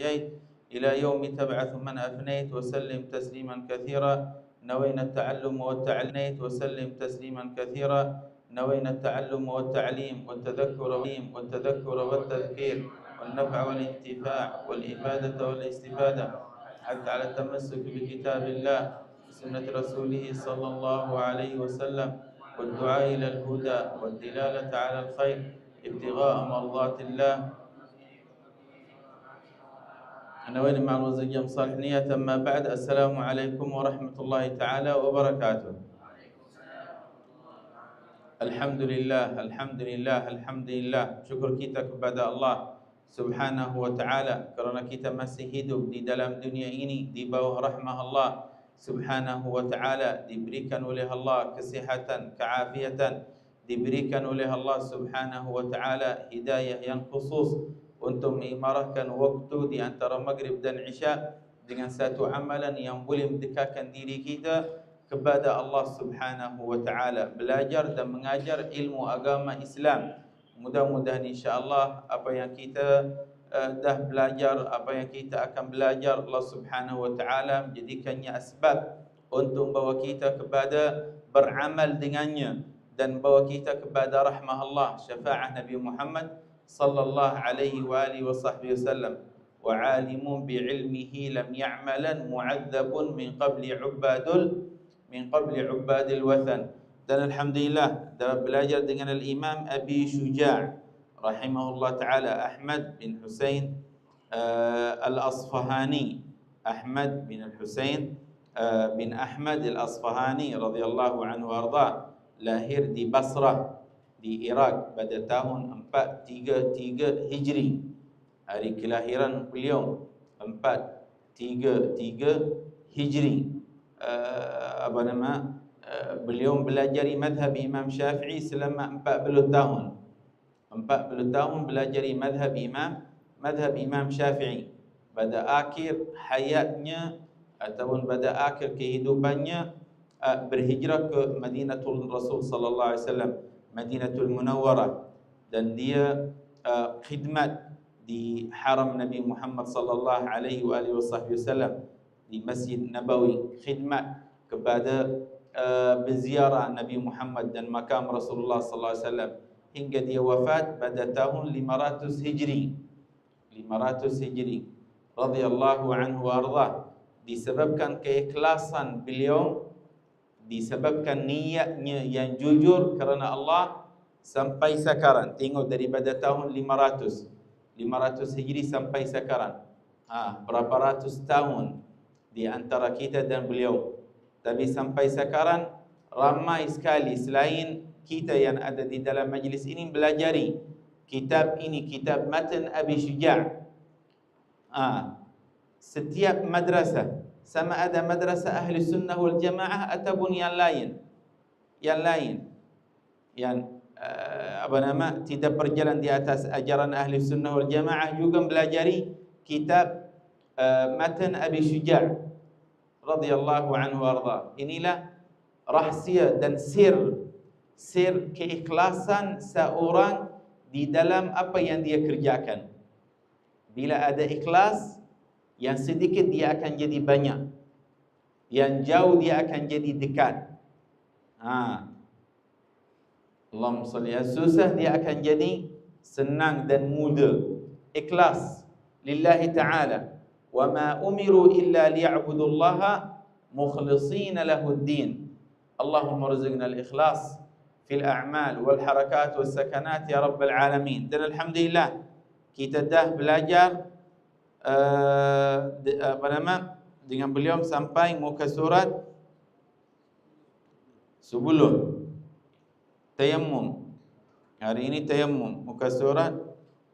أحييت إلى يوم تبعث من أفنيت وسلم تسليما كثيرا نوينا التعلم والتعليم. وسلم تسليما كثيرا نوينا التعلم والتعليم والتذكر والتذكر والتذكير والنفع والانتفاع والإفادة والاستفادة. حتى على التمسك بكتاب الله وسنة رسوله صلى الله عليه وسلم والدعاء إلى الهدى والدلالة على الخير ابتغاء مرضات الله. حنوين مع الوزنية مصالح نية أما بعد السلام عليكم ورحمة الله تعالى وبركاته. الحمد لله الحمد لله الحمد لله. شكر كيتك بدا الله سبحانه وتعالى. كرنا كيتا مسيحيدو دي دلام دنيا إني دي باوه رحمة الله سبحانه وتعالى. دي بريكان وليه الله كسيحة كعافية دي بريكان وليه الله سبحانه وتعالى هداية ينقصوص untuk mengimarahkan waktu di antara maghrib dan isya dengan satu amalan yang boleh mendekatkan diri kita kepada Allah Subhanahu wa taala. Belajar dan mengajar ilmu agama Islam. Mudah-mudahan insya-Allah apa yang kita uh, dah belajar apa yang kita akan belajar Allah Subhanahu wa taala menjadikannya asbab untuk membawa kita kepada beramal dengannya dan bawa kita kepada rahmah Allah syafaat Nabi Muhammad sallallahu alaihi wa alihi wa sahbihi wasallam wa alimun bi ilmihi lam ya'malan mu'adzabun min qabli ubadul min qabli ubadil wathan dan alhamdulillah dapat belajar dengan al-Imam Abi Syuja' rahimahullah taala Ahmad bin Husain uh, al-Asfahani. Ahmad bin al-Husain uh, bin Ahmad al-Asfahani radhiyallahu anhu arda lahir di Basrah di Iraq pada tahun 433 Hijri hari kelahiran beliau 433 Hijri uh, apa nama Eh, beliau belajar madhab Imam Syafi'i selama 40 tahun. 40 tahun belajar madhab Imam madhab Imam Syafi'i. Pada akhir hayatnya ataupun pada akhir kehidupannya eh, berhijrah ke Madinatul Rasul sallallahu alaihi wasallam, Madinatul Munawwarah. Dan dia uh, khidmat di haram Nabi Muhammad sallallahu alaihi wasallam di Masjid Nabawi. Khidmat kepada uh, berziarah Nabi Muhammad dan makam Rasulullah sallallahu alaihi wasallam hingga dia wafat pada tahun 500 Hijri. 500 Hijri. Radhiyallahu anhu arda disebabkan keikhlasan beliau disebabkan niatnya yang jujur kerana Allah sampai sekarang. Tengok daripada tahun 500 500 Hijri sampai sekarang. Ha berapa ratus tahun di antara kita dan beliau. Tapi sampai sekarang ramai sekali selain kita yang ada di dalam majlis ini belajari kitab ini kitab matan Abi Syuja' ah setiap madrasah sama ada madrasah ahli sunnah wal jamaah ataupun yang lain yang lain yang uh, apa nama tidak berjalan di atas ajaran ahli sunnah wal jamaah juga belajari kitab uh, matan Abi Syuja' radhiyallahu anhu arda. Inilah rahsia dan sir sir keikhlasan seorang di dalam apa yang dia kerjakan. Bila ada ikhlas, yang sedikit dia akan jadi banyak. Yang jauh dia akan jadi dekat. Ha. Allah salli susah dia akan jadi senang dan mudah. Ikhlas. Lillahi ta'ala. Wa ma umiru illa liya'budullaha مخلصين له الدين اللهم ارزقنا fil في الاعمال والحركات والسكنات يا رب العالمين دنا الحمد لله كي تده بلاجر uh, apa nama dengan beliau sampai muka surat sebelum tayammum. Hari ini tayammum muka surat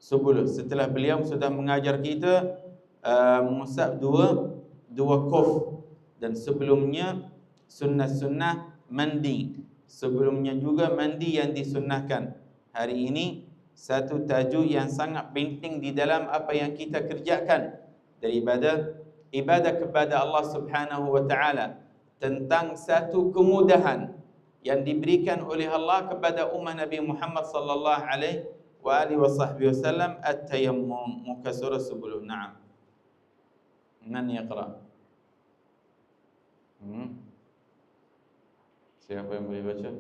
sebelum. Setelah beliau sudah mengajar kita Uh, mengusap dua dua kuf. Dan sebelumnya sunnah-sunnah mandi. Sebelumnya juga mandi yang disunnahkan. Hari ini satu tajuk yang sangat penting di dalam apa yang kita kerjakan daripada ibadah kepada Allah Subhanahu wa taala tentang satu kemudahan yang diberikan oleh Allah kepada umat Nabi Muhammad sallallahu alaihi wa alihi wasallam at-tayammum muka surah sebelum na'am. Man yaqra hmm? siapa yang boleh baca?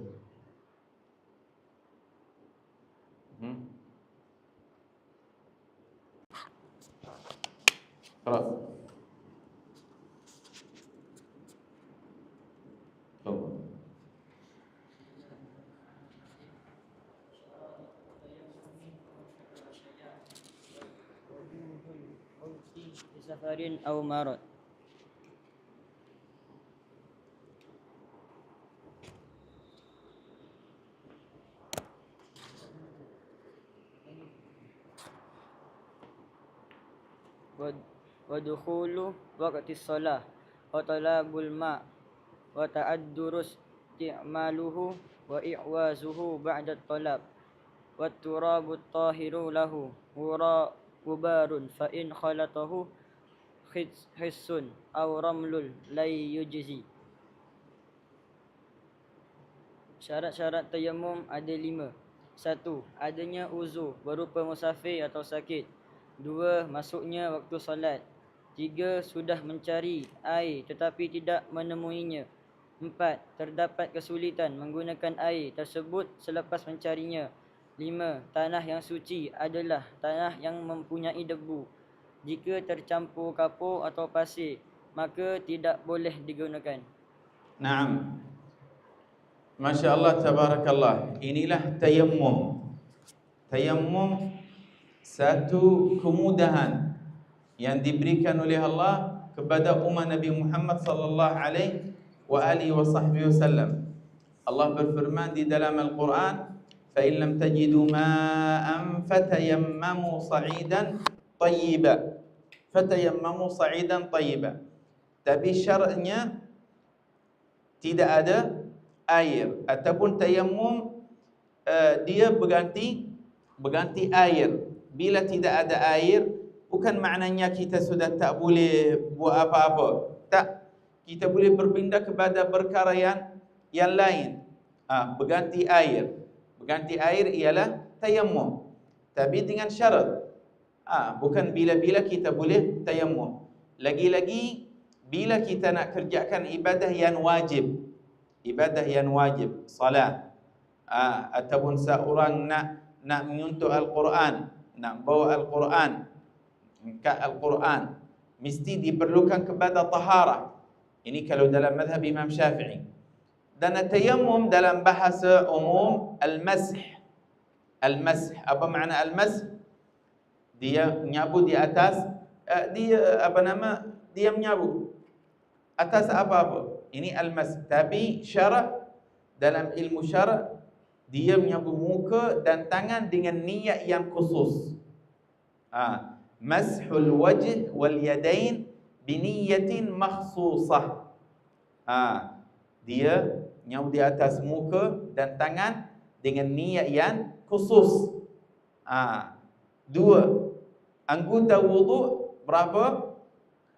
خلاص. تفضل سفر أو مرض. wadukhulu waqti shalah wa talabul ma wa ta'addurus ti'maluhu wa i'wazuhu ba'da talab wa turabu tahiru lahu hura gubarun fa in khalatahu hissun aw ramlul lay yujzi. Syarat-syarat tayamum ada lima. Satu adanya uzur berupa musafir atau sakit. Dua, masuknya waktu solat. Tiga, sudah mencari air tetapi tidak menemuinya. Empat, terdapat kesulitan menggunakan air tersebut selepas mencarinya. Lima, tanah yang suci adalah tanah yang mempunyai debu jika tercampur kapur atau pasir maka tidak boleh digunakan. Naam. Masya-Allah tabarakallah. Inilah tayammum. Tayammum satu kemudahan yang diberikan oleh Allah kepada umat Nabi Muhammad sallallahu alaihi wa alihi wasallam. Allah berfirman di dalam Al-Quran, "Fa in lam tajidu ma'an fatayammamu sa'idan tayyiban." fatayammamu sa'idan tayyiban tapi syaratnya tidak ada air ataupun tayammum uh, dia berganti berganti air bila tidak ada air bukan maknanya kita sudah tak boleh buat apa-apa. Tak. Kita boleh berpindah kepada perkara yang yang lain. Ah berganti air. Berganti air ialah tayammum. Tapi dengan syarat. Ah, bukan bila-bila kita boleh tayammum. Lagi-lagi bila kita nak kerjakan ibadah yang wajib. Ibadah yang wajib, salat. Ah, ataupun seorang nak nak menyuntuk Al-Quran, nak bawa Al-Quran, angkat Al-Quran, mesti diperlukan kepada taharah. Ini kalau dalam madhab Imam Syafi'i. Dan tayammum dalam bahasa umum al-masih. Al-masih. Apa makna al-masih? dia menyabu di atas uh, dia apa nama dia menyabu atas apa-apa ini almas tapi syarat dalam ilmu syarat dia menyabu muka dan tangan dengan niat yang khusus ha mashul wajh wal yadain biniyatin makhsusah ha dia nyabu di atas muka dan tangan dengan niat yang khusus ha dua anggota wuduk berapa?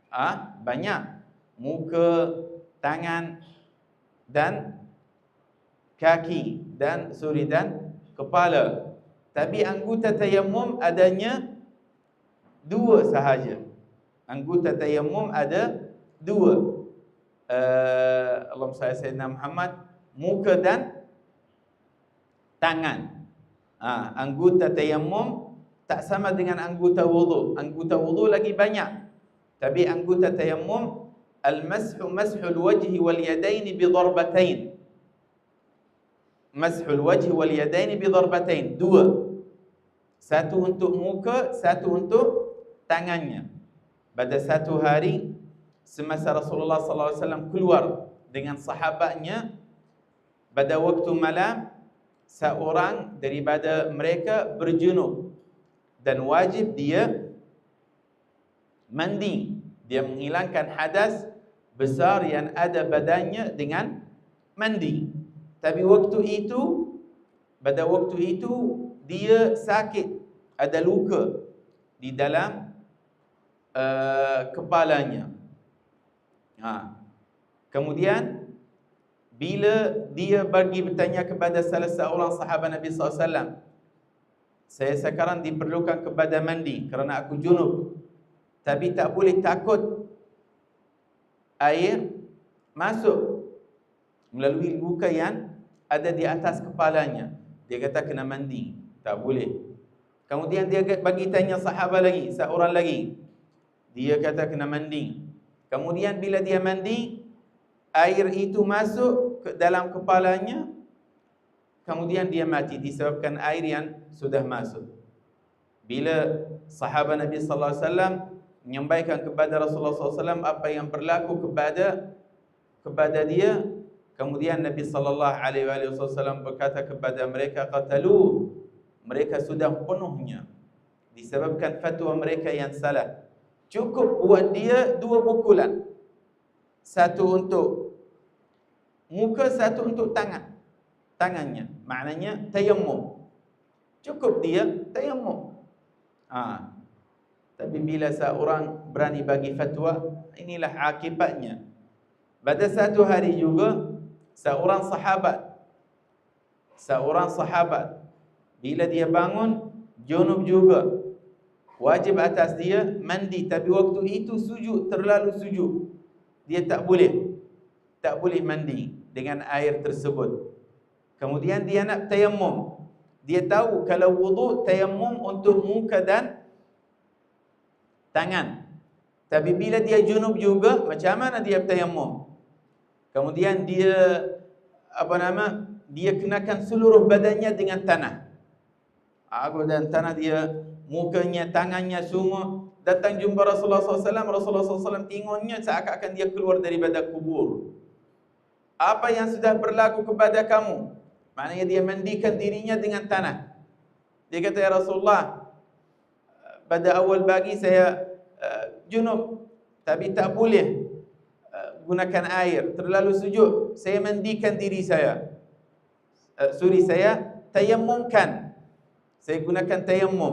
Ah, banyak. Muka, tangan dan kaki dan suri dan kepala. Tapi anggota tayammum adanya dua sahaja. Anggota tayammum ada dua. Uh, Allahumma salli sayyidina Muhammad muka dan tangan. Ah, anggota tayammum tak sama dengan anggota wudu. Anggota wudu lagi banyak. Tapi anggota tayammum al-mashu mashul wajhi wal yadaini bi darbatain. Mashul wajhi wal yadaini bi darbatain. Dua. Satu untuk muka, satu untuk tangannya. Pada satu hari semasa Rasulullah sallallahu alaihi wasallam keluar dengan sahabatnya pada waktu malam seorang daripada mereka berjunub dan wajib dia mandi dia menghilangkan hadas besar yang ada badannya dengan mandi tapi waktu itu pada waktu itu dia sakit ada luka di dalam uh, kepalanya ha. kemudian bila dia bagi bertanya kepada salah seorang sahabat Nabi SAW saya sekarang diperlukan kepada mandi kerana aku junub tapi tak boleh takut air masuk melalui luka yang ada di atas kepalanya. Dia kata kena mandi. Tak boleh. Kemudian dia bagi tanya sahabat lagi, seorang lagi. Dia kata kena mandi. Kemudian bila dia mandi, air itu masuk ke dalam kepalanya, kemudian dia mati disebabkan air yang sudah masuk. Bila sahabat Nabi sallallahu alaihi wasallam menyampaikan kepada Rasulullah SAW apa yang berlaku kepada kepada dia, kemudian Nabi sallallahu alaihi wasallam berkata kepada mereka qatalu mereka sudah penuhnya disebabkan fatwa mereka yang salah. Cukup buat dia dua pukulan. Satu untuk muka, satu untuk tangan. Tangannya. Maknanya tayammum. Cukup dia tayammum. Ha. Tapi bila seorang berani bagi fatwa, inilah akibatnya. Pada satu hari juga, seorang sahabat, seorang sahabat, bila dia bangun, junub juga. Wajib atas dia mandi. Tapi waktu itu sujud, terlalu sujud. Dia tak boleh. Tak boleh mandi dengan air tersebut. Kemudian dia nak tayammum. Dia tahu kalau wudu tayammum untuk muka dan tangan. Tapi bila dia junub juga, macam mana dia tayammum? Kemudian dia apa nama? Dia kenakan seluruh badannya dengan tanah. Aku dan tanah dia mukanya, tangannya semua datang jumpa Rasulullah SAW. Rasulullah SAW tengoknya seakan-akan dia keluar daripada kubur. Apa yang sudah berlaku kepada kamu? Maknanya dia mandikan dirinya dengan tanah. Dia kata, Ya Rasulullah, pada awal pagi saya uh, junub. Tapi tak boleh uh, gunakan air. Terlalu sujud. Saya mandikan diri saya. Uh, sorry, saya tayamumkan. Saya gunakan tayammum.